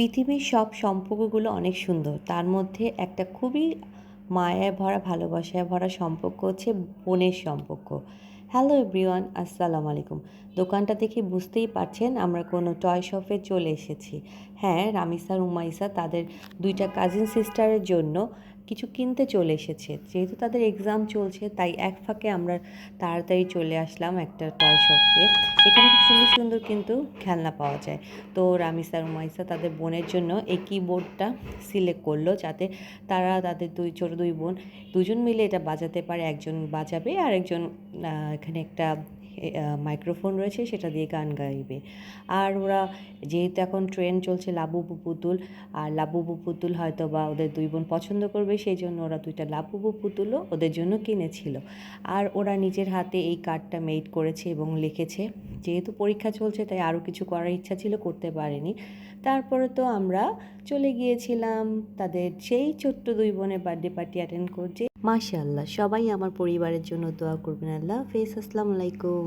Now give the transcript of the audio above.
পৃথিবীর সব সম্পর্কগুলো অনেক সুন্দর। তার মধ্যে একটা খুবই মায়ায় ভরা, ভালোবাসায় ভরা সম্পর্ক হচ্ছে বোনের সম্পর্ক। হ্যালো এভরিওয়ান আসসালাম আলাইকুম। দোকানটা দেখে বুঝতেই পারছেন আমরা কোনো টয় শপে চলে এসেছি। হ্যাঁ রামিসা উমাইসা তাদের দুইটা কাজিন সিস্টারের জন্য কিছু কিনতে চলে এসেছে। যেহেতু তাদের এক্সাম চলছে, তাই এক ফাঁকে আমরা তাড়াতাড়ি চলে আসলাম একটা টয় শপে এখানে খুব সুন্দর সুন্দর কিন্তু খেলনা পাওয়া যায়। তো রামিসা রুমাইসা তাদের বোনের জন্য এই কিবোর্ডটা সিলেক্ট করল যাতে তারা তাদের দুই, ছোটো দুই বোন দুজন মিলে এটা বাজাতে পারে। একজন বাজাবে আর একজন এখানে একটা মাইক্রোফোন রয়েছে, সেটা দিয়ে গান গাইবে। আর ওরা যেহেতু এখন ট্রেন চলছে লাবুবু পুতুল, আর লাবুবু পুতুল হয়তো বা ওদের দুই বোন পছন্দ করবে সেই জন্য ওরা দুইটা লাবুবু পুতুলও ওদের জন্য কিনেছিল। আর ওরা নিজের হাতে এই কার্ডটা মেড করেছে এবং লিখেছে। যেহেতু পরীক্ষা চলছে, তাই আরও কিছু করার ইচ্ছা ছিল, করতে পারেনি। তারপরে তো আমরা চলে গিয়েছিলাম তাদের সেই ছোট্ট দুই বোনের বার্থডে পার্টি অ্যাটেন্ড করছে মাশাআল্লাহ, সবাই আমার পরিবারের জন্য দোয়া করবেন। আল্লাহ ফেস আসসালামু আলাইকুম।